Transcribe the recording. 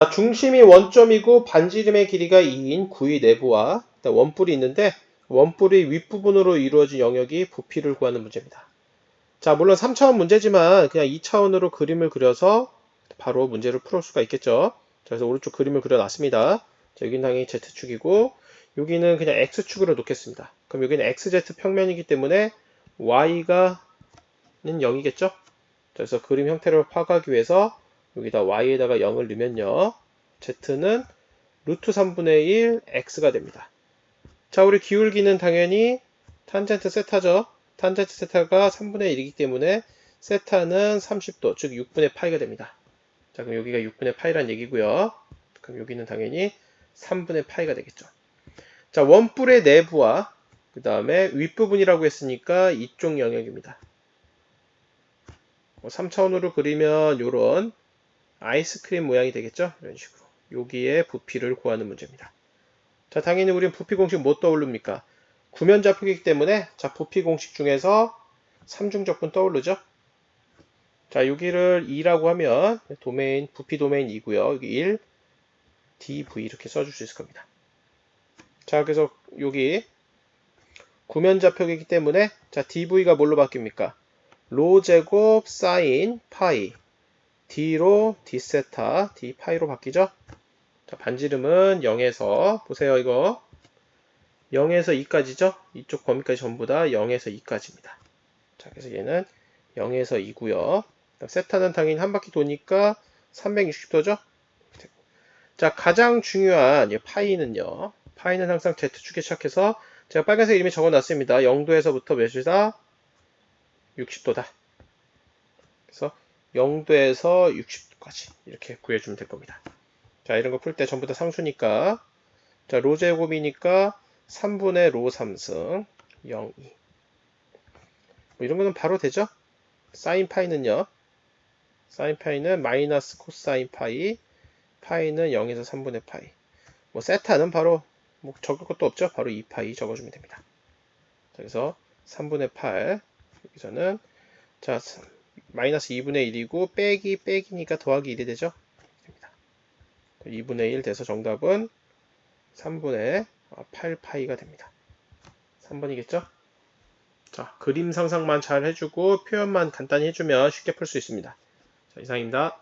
자, 중심이 원점이고 반지름의 길이가 2인 구의 내부와 원뿔이 있는데 원뿔이 윗부분으로 이루어진 영역이 부피를 구하는 문제입니다. 자, 물론 3차원 문제지만 그냥 2차원으로 그림을 그려서 바로 문제를 풀을 수가 있겠죠. 자, 그래서 오른쪽 그림을 그려놨습니다. 자, 여기는 당연히 Z축이고 여기는 그냥 X축으로 놓겠습니다. 그럼 여기는 XZ 평면이기 때문에 Y가는 0이겠죠? 자, 그래서 그림 형태를 파악하기 위해서 여기다 Y에다가 0을 넣으면요. Z는 루트 3분의 1 X가 됩니다. 자, 우리 기울기는 당연히 탄젠트 세타죠. 탄젠트 세타가 3분의 1이기 때문에 세타는 30도, 즉 6분의 파이가 됩니다. 자, 그럼 여기가 6분의 파이란 얘기고요. 그럼 여기는 당연히 3분의 파이가 되겠죠. 자, 원뿔의 내부와 그 다음에 윗부분이라고 했으니까 이쪽 영역입니다. 뭐 3차원으로 그리면 요런 아이스크림 모양이 되겠죠? 이런 식으로. 여기에 부피를 구하는 문제입니다. 자, 당연히 우리는 부피 공식 못 떠오릅니까? 구면 좌표이기 때문에 자, 부피 공식 중에서 삼중적분 떠오르죠? 자, 여기를 2라고 하면 도메인, 부피 도메인 2고요. 여기 1, dv 이렇게 써줄 수 있을 겁니다. 자, 그래서 여기 구면 좌표이기 때문에 자, dv가 뭘로 바뀝니까? 로 제곱 사인 파이 d로 d세타 d파이로 바뀌죠? 자, 반지름은 0에서 보세요 이거 0에서 2까지죠? 이쪽 범위까지 전부 다 0에서 2까지입니다. 자, 그래서 얘는 0에서 2고요. 세타는 당연히 한 바퀴 도니까 360도죠? 자, 가장 중요한 이 파이는요. 파이는 항상 Z축에 시작해서 제가 빨간색 이름이 적어놨습니다. 0도에서부터 몇이다? 60도다. 그래서 0도에서 60도까지 이렇게 구해주면 될 겁니다. 자, 이런 거 풀 때 전부 다 상수니까 자, 로 제곱이니까 3분의 로 3승 0, 2. 뭐 이런 거는 바로 되죠? 사인 파이는요. 사인 파이는 마이너스 코사인 파이, 파이는 0에서 3분의 파이. 뭐 세타는 바로 뭐 적을 것도 없죠. 바로 2파이 적어주면 됩니다. 자, 그래서 3분의 8 여기서는 자 마이너스 2분의 1이고 빼기 빼기니까 더하기 1이 되죠. 됩니다. 2분의 1 돼서 정답은 3분의 8파이가 됩니다. 3번이겠죠? 자, 그림 상상만 잘 해주고 표현만 간단히 해주면 쉽게 풀 수 있습니다. 자, 이상입니다.